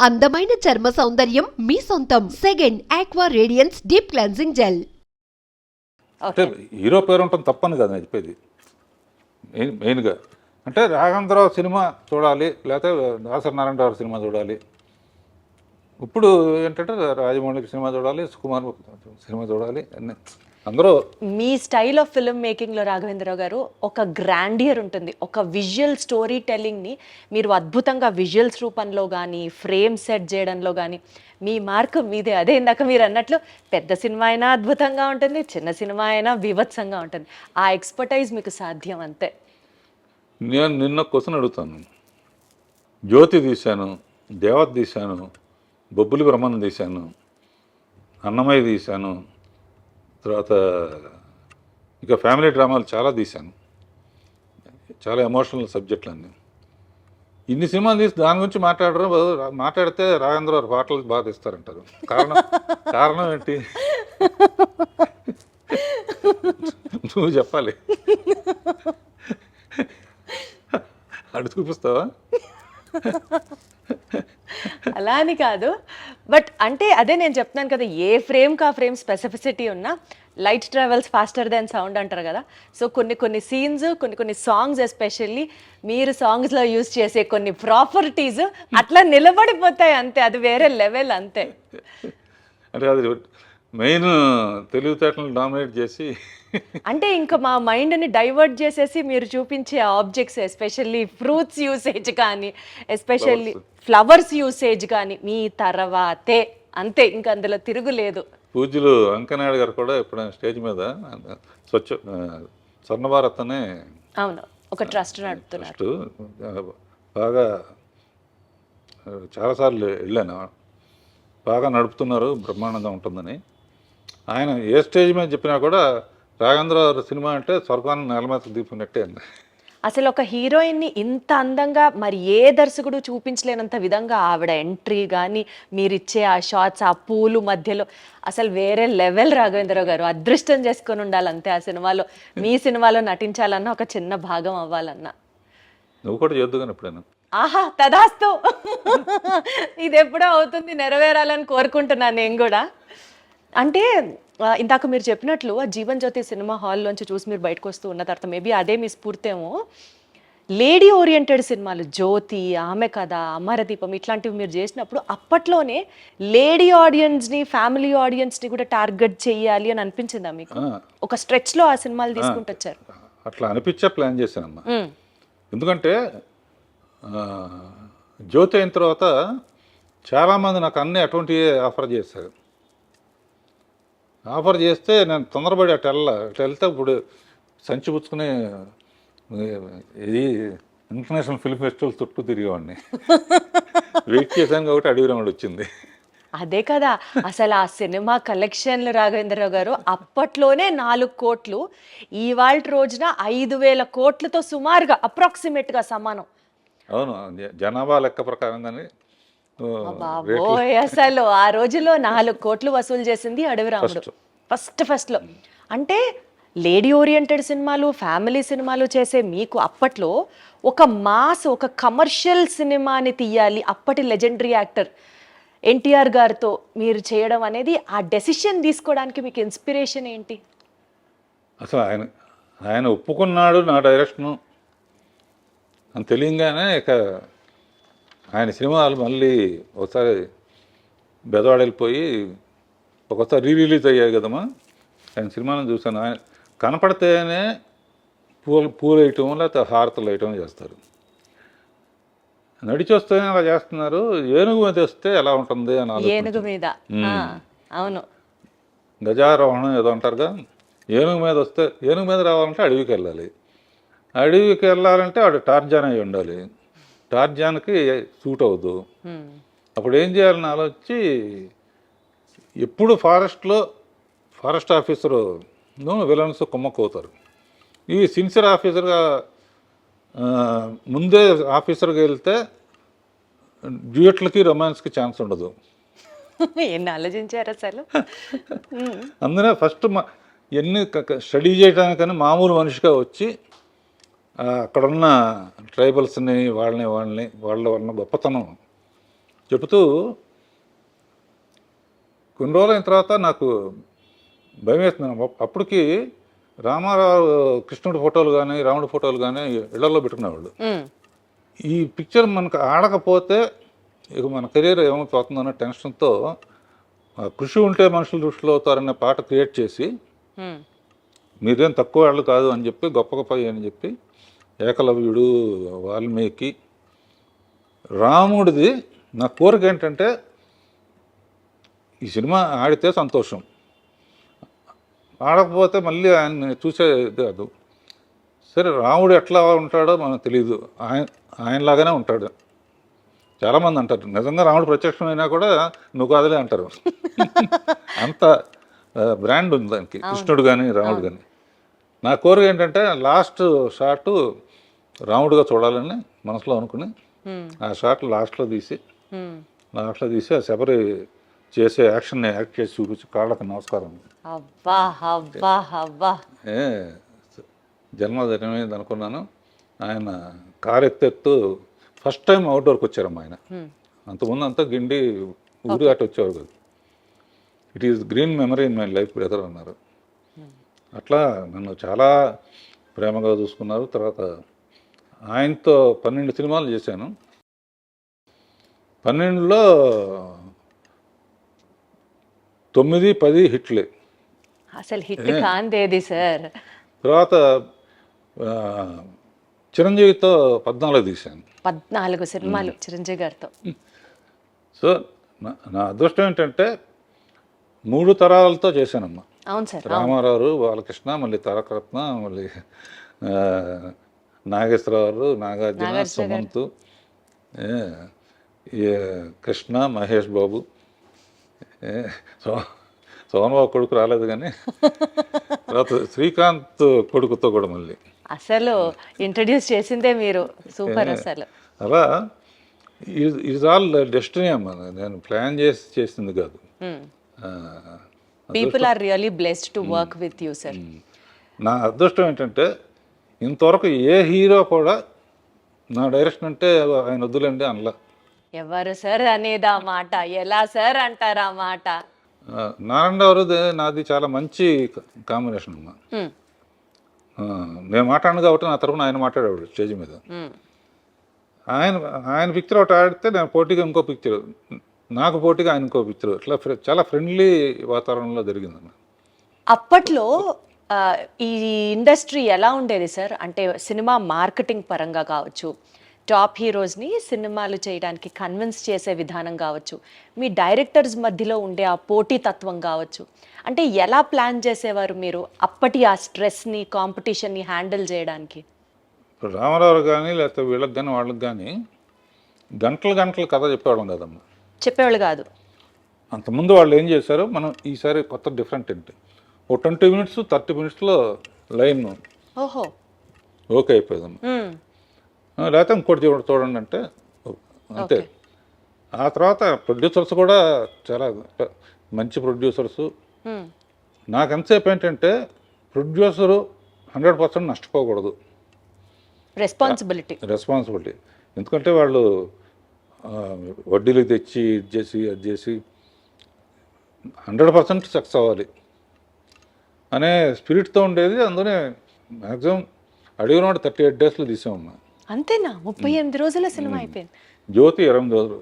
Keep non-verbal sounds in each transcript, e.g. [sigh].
అందమైన చర్మ సౌందర్యం మీ సొంతం. Second aqua radiance deep cleansing gel అంటే హీరో పేరు ఉంటుంది తప్పని కదా నేను చెప్పేది. మెయిన్ మెయిన్గా. అంటే రాఘవేంద్రరావు సినిమా చూడాలి లేకపోతే దాసరి నారాయణరావు సినిమా చూడాలి. ఇప్పుడు ఏంటంటే రాజమౌళి సినిమా చూడాలి సుకుమార్ సినిమా చూడాలి అన్నీ. అందరూ మీ స్టైల్ ఆఫ్ ఫిల్మ్ మేకింగ్లో రాఘవేంద్రరావు గారు ఒక గ్రాండియర్ ఉంటుంది. ఒక విజువల్ స్టోరీ టెల్లింగ్ని మీరు అద్భుతంగా విజువల్స్ రూపంలో కానీ ఫ్రేమ్ సెట్ చేయడంలో కానీ మీ మార్క్ మీదే. అదే ఇందాక మీరు అన్నట్లు పెద్ద సినిమా అయినా అద్భుతంగా ఉంటుంది చిన్న సినిమా అయినా బీభత్సంగా ఉంటుంది. ఆ ఎక్స్పర్టైజ్ మీకు సాధ్యం అంతే. నేను నిన్న క్వశ్చన్ అడుగుతాను. జ్యోతి తీశాను దేవత తీశాను బొబ్బులి బ్రహ్మను తీశాను అన్నమయ్య తీశాను తర్వాత ఇంకా ఫ్యామిలీ డ్రామాలు చాలా తీశాను. చాలా ఎమోషనల్ సబ్జెక్టులు అన్నీ ఇన్ని సినిమాలు తీసి దాని గురించి మాట్లాడరు మాట్లాడితే రాజేంద్ర గారు పాటలు బాగా తీస్తారంటారు. కారణం కారణం ఏంటి? నువ్వు చెప్పాలి. అడు చూపిస్తావా? [laughs] అలా అని కాదు. బట్ అంటే అదే నేను చెప్తున్నాను కదా ఏ ఫ్రేమ్ కా ఫ్రేమ్ స్పెసిఫిసిటీ ఉన్నా light travels faster than sound అంటారు కదా. సో కొన్ని కొన్ని సీన్స్ కొన్ని కొన్ని సాంగ్స్ ఎస్పెషల్లీ మీరు సాంగ్స్లో యూజ్ చేసే కొన్ని ప్రాపర్టీస్ అట్లా నిలబడిపోతాయి అంతే. అది వేరే లెవెల్ అంతే. అంటే అది మెయిన్ తెలివితేటలను డామినేట్ చేసి [laughs] అంటే ఇంకా మా మైండ్ని డైవర్ట్ చేసేసి మీరు చూపించే ఆబ్జెక్ట్స్ ఎస్పెషల్లీ ఫ్రూట్స్ యూసేజ్ కానీ ఎస్పెషల్లీ ఫ్లవర్స్. యూసేజ్ కానీ మీ తర్వాతే. అంతే ఇంకా అందులో తిరుగులేదు. పూజ్యులు వెంకనాయుడు గారు కూడా ఎప్పుడైనా స్టేజ్ మీద స్వచ్ఛ ఆ, స్వర్ణ భారత్ అనే అవును ఒక ట్రస్ట్ నడుపుతున్నారు. బాగా చాలాసార్లు వెళ్ళాను. బాగా నడుపుతున్నారు బ్రహ్మాండంగా ఉంటుందని. ఆయన ఏ స్టేజ్ మీద చెప్పినా కూడా రాఘేంద్ర గారి సినిమా అంటే స్వర్గాన్ని నేల మీద దీపినట్టే అండి. అసలు ఒక హీరోయిన్ని ఇంత అందంగా మరి ఏ దర్శకుడు చూపించలేనంత విధంగా ఆవిడ ఎంట్రీ కానీ మీరిచ్చే ఆ షార్ట్స్ ఆ పూలు మధ్యలో అసలు వేరే లెవెల్ రాఘవేంద్రరావు గారు. అదృష్టం చేసుకొని ఉండాలి అంతే ఆ సినిమాలో. మీ సినిమాలో నటించాలన్నా ఒక చిన్న భాగం అవ్వాలన్నా. నువ్వు కూడా చేద్దు కానీ ఎప్పుడైనా. ఆహా తదాస్తు. [laughs] ఇది ఎప్పుడో అవుతుంది నెరవేరాలని కోరుకుంటున్నాను నేను కూడా. అంటే ఇందాక మీరు చెప్పినట్లు ఆ జీవన్ జ్యోతి సినిమా హాల్లోంచి చూసి మీరు బయటకు వస్తూ ఉన్న తర్వాత మేబీ అదే మీ స్ఫూర్తేమో. లేడీ ఓరియంటెడ్ సినిమాలు జ్యోతి ఆమె కథ అమరదీపం ఇట్లాంటివి మీరు చేసినప్పుడు అప్పట్లోనే లేడీ ఆడియన్స్ని ఫ్యామిలీ ఆడియన్స్ని కూడా టార్గెట్ చేయాలి అని అనిపించిందా మీకు? ఒక స్ట్రెచ్లో ఆ సినిమాలు తీసుకుంటూ వచ్చారు. అట్లా అనిపించే ప్లాన్ చేశానమ్మా. ఎందుకంటే జ్యోతి అయిన తర్వాత చాలామంది నాకు అన్నీ అటువంటివి ఆఫర్ చేశారు. ఆఫర్ చేస్తే నేను తొందరపడి అటు వెళ్ళ అటు వెళ్తే ఇప్పుడు సంచి పుచ్చుకుని ఇది ఇంటర్నేషనల్ ఫిల్మ్ ఫెస్టివల్ చుట్టూ తిరిగేవాడిని. [laughs] వెయిట్ చేశాను కాబట్టి అడవి రమణ వచ్చింది. అదే కదా అసలు ఆ సినిమా కలెక్షన్లు రాఘవేంద్రరావు గారు అప్పట్లోనే నాలుగు కోట్లు ఇవాళ రోజున ఐదు వేల కోట్లతో సుమారుగా అప్రాక్సిమేట్గా సమానం. అవును జనాభా లెక్క ప్రకారంగానే ఆ, రేట్లు బాబోయ్ అసలు ఆ రోజులో నాలుగు కోట్లు వసూలు చేసింది అడవి రాముడు. ఫస్ట్. ఫస్ట్లో అంటే లేడీ ఓరియంటెడ్ సినిమాలు ఫ్యామిలీ సినిమాలు చేసే మీకు అప్పట్లో ఒక మాస్ ఒక కమర్షియల్ సినిమాని తీయాలి అప్పటి లెజెండరీ యాక్టర్ ఎన్టీఆర్ గారితో మీరు చేయడం అనేది ఆ డెసిషన్ తీసుకోవడానికి మీకు ఇన్స్పిరేషన్ ఏంటి? అసలు ఆయన ఆయన ఒప్పుకున్నాడు నా డైరెక్షను. అని తెలియంగానే ఇక ఆయన సినిమాలు మళ్ళీ ఒకసారి బెదవాడ వెళ్ళిపోయి ఒకసారి రీ రిలీజ్ అయ్యాయి కదమ్మా. ఆయన సినిమాలను చూశాను. ఆయన కనపడితేనే పూలు పూలు వేయటం లేకపోతే హారతలు వేయటం చేస్తారు. నడిచి వస్తేనే అలా చేస్తున్నారు. ఏనుగు మీద వస్తే ఎలా ఉంటుంది అని. ఏనుగు మీద. అవును. గజారోహణం ఏదో అంటారుగా. ఏనుగు మీద వస్తే ఏనుగు మీద రావాలంటే అడవికి వెళ్ళాలి. అడవికి వెళ్ళాలంటే వాడు టార్జాన్ అయి ఉండాలి. టార్జాన్కి సూట్ అవ్వదు. అప్పుడు ఏం చేయాలని ఆలోచించి ఎప్పుడు ఫారెస్ట్లో ఫారెస్ట్ ఆఫీసరు విలన్స్ కుమ్మక్కవుతారు ఈ సిన్సియర్ ఆఫీసర్గా ముందే ఆఫీసర్గా వెళ్తే డ్యూయట్లకి రొమాన్స్కి ఛాన్స్ ఉండదు ఎన్ని ఆలోచించారు అసలు. [laughs] అందునే ఫస్ట్ మా ఎన్ని స్టడీ చేయడానికని మామూలు మనిషిగా వచ్చి అక్కడున్న ట్రైబల్స్ని వాళ్ళని వాళ్ళని వాళ్ళ వలన గొప్పతనం చెబుతూ కొన్ని రోజులైన తర్వాత నాకు భయం వేస్తుంది అప్ప- అప్పటికి రామారావు కృష్ణుడి ఫోటోలు కానీ రాముడి ఫోటోలు కానీ ఇళ్ళలో పెట్టుకునేవాళ్ళు. ఈ పిక్చర్ మనకు ఆడకపోతే ఇక మన కెరీర్ ఏమైపోతుందన్న టెన్షన్తో కృషి ఉంటే మనుషులు దృష్టిలో అవుతారనే పాట క్రియేట్ చేసి. మీరేం తక్కువ వాళ్ళు కాదు అని చెప్పి గొప్ప గొప్ప అని చెప్పి ఏకలవ్యుడు వాల్మీకి రాముడిది నా కోరిక ఏంటంటే ఈ సినిమా ఆడితే సంతోషం. ఆడకపోతే మళ్ళీ ఆయన్ని చూసేది కాదు. సరే రాముడు ఎట్లా ఉంటాడో మనకు తెలియదు ఆయన ఆయనలాగానే ఉంటాడు. చాలామంది అంటారు నిజంగా రాముడు ప్రత్యక్షమైనా కూడా నువ్వు కాదులే అంటారు. [laughs] అంత బ్రాండ్ ఉంది దానికి. కృష్ణుడు కానీ రాముడు కానీ నా కోరిక ఏంటంటే లాస్ట్ షాట్ రాముడుగా చూడాలని మనసులో అనుకుని. ఆ షాట్ లాస్ట్లో తీసి. లాస్ట్లో తీసి ఆ శబరి చేసే యాక్షన్ని యాక్ట్ చేసి చూపించి కాళ్ళకి నమస్కారం. ఏ జన్మ ధన్యమైంది అనుకున్నాను. ఆయన కారు ఎత్తెత్తు ఫస్ట్ టైం అవుట్డోర్కి వచ్చారమ్మా ఆయన. అంతకుముందు అంతా గిండి ఊరు అటు వచ్చేవారు కాదు. It is green memory in my life brother అన్నారు. అట్లా నన్ను చాలా ప్రేమగా చూసుకున్నారు. తర్వాత ఆయనతో పన్నెండు సినిమాలు చేశాను. పన్నెండులో తొమ్మిది పది హిట్లే. అసలు హిట్ కాందేది సార్? తర్వాత చిరంజీవితో పద్నాలుగు తీశాను. పద్నాలుగు సినిమాలు చిరంజీవి గారితో. సో నా నా అదృష్టం ఏంటంటే మూడు తరాలతో చేశానమ్మా. అవును సార్ రామారావు బాలకృష్ణ మళ్ళీ తారకరత్న మళ్ళీ నాగేశ్వరరావు నాగార్జున సుమంత్ కృష్ణ మహేష్ బాబు ఏ, సో సోమబాబు కొడుకు రాలేదు కానీ తర్వాత శ్రీకాంత్ కొడుకుతో కూడా మళ్ళీ. అసలు ఇంట్రడ్యూస్ చేసిందే మీరు. సూపర్ అసలు. అలా ఈజ్ ఆల్ డెస్టినీ అమ్మా. నేను ప్లాన్ చేసి చేసింది కాదు. People are really blessed to work with you sir నా అదృష్టం ఏంటంటే ఇంతవరకు ఏ హీరో కూడా నా డైరెక్షన్ అంటే ఆయన వద్దులేండి అనలా. ఎవరు సార్ అనేది ఆ మాట? ఎలా సార్ అంటారు ఆ మాట? నారాయణరావు నాది చాలా మంచి కాంబినేషన్ అమ్మా. నేను మాట్లాడను కాబట్టి నా తరపున ఆయన మాట్లాడేవాడు స్టేజ్ మీద. ఆయన ఆయన పిక్చర్ ఒకటి ఆడితే నేను పోటీగా ఇంకో పిక్చర్ నాకు పోటీగా ఆయన ఇంకో ఇట్లా చాలా ఫ్రెండ్లీ వాతావరణంలో జరిగిందన్న అప్పట్లో ఈ ఇండస్ట్రీ ఎలా ఉండేది సార్? అంటే సినిమా మార్కెటింగ్ పరంగా కావచ్చు టాప్ హీరోస్ని సినిమాలు చేయడానికి కన్విన్స్ చేసే విధానం కావచ్చు మీ డైరెక్టర్స్ మధ్యలో ఉండే ఆ పోటీతత్వం కావచ్చు అంటే ఎలా ప్లాన్ చేసేవారు మీరు అప్పటి ఆ స్ట్రెస్ని కాంపిటీషన్ని హ్యాండిల్ చేయడానికి? ఇప్పుడు రామారావు కానీ లేకపోతే వీళ్ళకి కానీ వాళ్ళకి కానీ గంటలు గంటలు కథ చెప్పేవాళ్ళం కదమ్మా. చెప్పేవాళ్ళు కాదు. అంతకుముందు వాళ్ళు ఏం చేశారు? మనం ఈసారి కొత్త డిఫరెంట్ ఏంటి? ఓ ట్వంటీ మినిట్స్ థర్టీ మినిట్స్లో లైన్ ఓహో. ఓకే. ఆ, లేకపోతే ఇంకోటి చూడండి చూడండి అంటే అంతే. ఆ తర్వాత ప్రొడ్యూసర్స్ కూడా చాలా మంచి ప్రొడ్యూసర్స్. నాకు ఎంతసేపు ఏంటంటే ప్రొడ్యూసరు హండ్రెడ్ పర్సెంట్ నష్టపోకూడదు. Responsibility responsibility. ఎందుకంటే వాళ్ళు వడ్డీలు తెచ్చి ఇది చేసి అది చేసి హండ్రెడ్ పర్సెంట్ సక్సెస్ అవ్వాలి. అనే స్పిరిట్తో ఉండేది. అందులోనే మ్యాక్సిమం అడిగిన వాడు థర్టీ ఎయిట్ డేస్లో తీసామన్నా అంతేనా? ముప్పై ఎనిమిది రోజుల సినిమా అయిపోయింది. జ్యోతి ఇరవై రోజులు.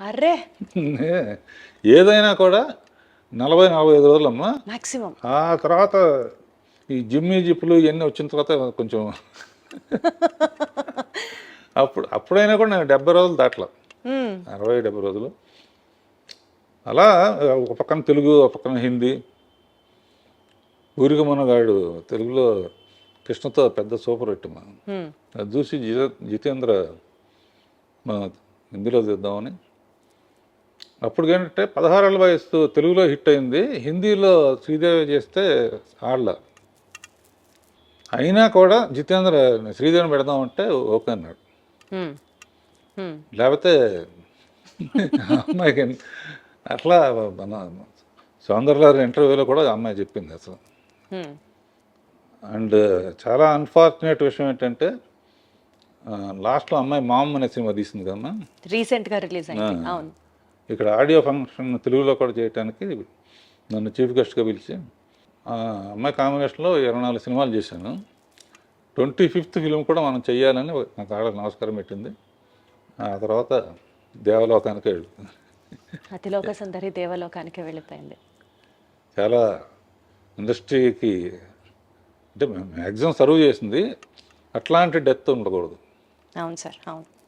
అర్రే! ఏదైనా కూడా నలభై నలభై ఐదు రోజులమ్మా. మాక్సిమం. ఆ తర్వాత ఈ జిమ్మి జిప్పులు ఇవన్నీ వచ్చిన తర్వాత కొంచెం [laughs] అప్పుడు అప్పుడైనా కూడా నేను డెబ్బై రోజులు దాటలా. అరవై డెబ్బై రోజులు. అలా ఒక పక్కన తెలుగు ఒక పక్కన హిందీ. ఊరికి మనగాడు తెలుగులో కృష్ణతో పెద్ద సూపర్ హిట్ మా. అది చూసి జిత జితేంద్ర మా హిందీలో తీద్దామని అప్పుడు ఏంటంటే పదహారేళ్ళ వయసు తెలుగులో హిట్ అయింది. హిందీలో శ్రీదేవి చేస్తే ఆడల. అయినా కూడా జితేంద్ర శ్రీదేవిని పెడదామంటే ఓకే అన్నాడు. లేకపోతే అమ్మాయికి అట్లా మన సౌందర్య ఇంటర్వ్యూలో కూడా అమ్మాయి చెప్పింది అసలు. అండ్ చాలా అన్ఫార్చునేట్ విషయం ఏంటంటే లాస్ట్లో అమ్మాయి మామ్ అనే సినిమా తీసింది కదమ్మా. రీసెంట్గా రిలీజ్ అయింది. అవును. ఇక్కడ ఆడియో ఫంక్షన్ తెలుగులో కూడా చేయడానికి నన్ను చీఫ్ గెస్ట్గా పిలిచి అమ్మాయి కాంబినేషన్లో ఇరవై నాలుగు సినిమాలు చేశాను. ట్వంటీ ఫిఫ్త్ ఫిలిం కూడా మనం చెయ్యాలని నాకు ఆడ నమస్కారం పెట్టింది. ఆ తర్వాత దేవలోకానికి వెళ్ళి అతిలోక సుందరి దేవలోకానికి వెళ్ళిపోయింది. చాలా ఇండస్ట్రీకి అంటే మ్యాక్సిమం సర్వ్ చేసింది అట్లాంటి డెత్ ఉండకూడదు. అవును సార్ అవును.